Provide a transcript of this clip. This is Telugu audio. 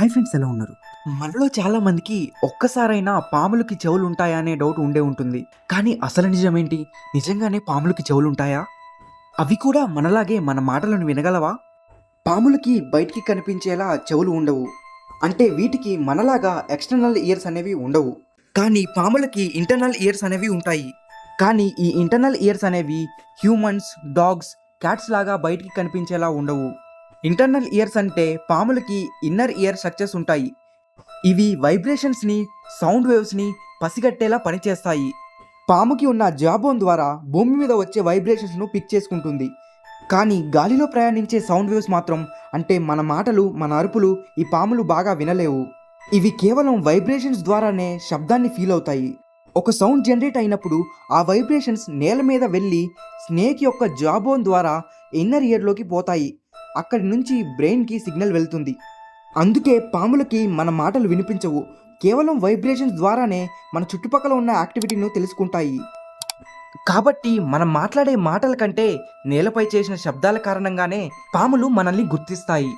హై ఫ్రెండ్స్ ఎలా ఉన్నారు? మనలో చాలా మందికి ఒక్కసారైనా పాములకి చెవులు ఉంటాయా అనే డౌట్ ఉండే ఉంటుంది. కానీ అసలు నిజమేంటి? నిజంగానే పాములకి చెవులు ఉంటాయా అవి కూడా మనలాగే మన మాటలను వినగలవా? పాములకి బయటికి కనిపించేలా చెవులు ఉండవు. అంటే వీటికి మనలాగా ఎక్స్టర్నల్ ఇయర్స్ అనేవి ఉండవు. కానీ పాములకి ఇంటర్నల్ ఇయర్స్ అనేవి ఉంటాయి. కానీ ఈ ఇంటర్నల్ ఇయర్స్ అనేవి హ్యూమన్స్ డాగ్స్ క్యాట్స్ లాగా బయటికి కనిపించేలా ఉండవు. ఇంటర్నల్ ఇయర్స్ అంటే పాములకి ఇన్నర్ ఇయర్ స్ట్రక్చర్స్ ఉంటాయి. ఇవి వైబ్రేషన్స్ని సౌండ్ వేవ్స్ని పసిగట్టేలా పనిచేస్తాయి. పాముకి ఉన్న జాబోన్ ద్వారా భూమి మీద వచ్చే వైబ్రేషన్స్ను పిక్ చేసుకుంటుంది. కానీ గాలిలో ప్రయాణించే సౌండ్ వేవ్స్ మాత్రం అంటే మన మాటలు మన అరుపులు ఈ పాములు బాగా వినలేవు. ఇవి కేవలం వైబ్రేషన్స్ ద్వారానే శబ్దాన్ని ఫీల్ అవుతాయి. ఒక సౌండ్ జనరేట్ అయినప్పుడు ఆ వైబ్రేషన్స్ నేల మీద వెళ్ళి స్నేక్ యొక్క జాబోన్ ద్వారా ఇన్నర్ ఇయర్లోకి పోతాయి. అక్కడి నుంచి బ్రెయిన్కి సిగ్నల్ వెళ్తుంది. అందుకే పాములకి మన మాటలు వినిపించవు. కేవలం వైబ్రేషన్స్ ద్వారానే మన చుట్టుపక్కల ఉన్న యాక్టివిటీను తెలుసుకుంటాయి. కాబట్టి మనం మాట్లాడే మాటల కంటే నేలపై చేసిన శబ్దాల కారణంగానే పాములు మనల్ని గుర్తిస్తాయి.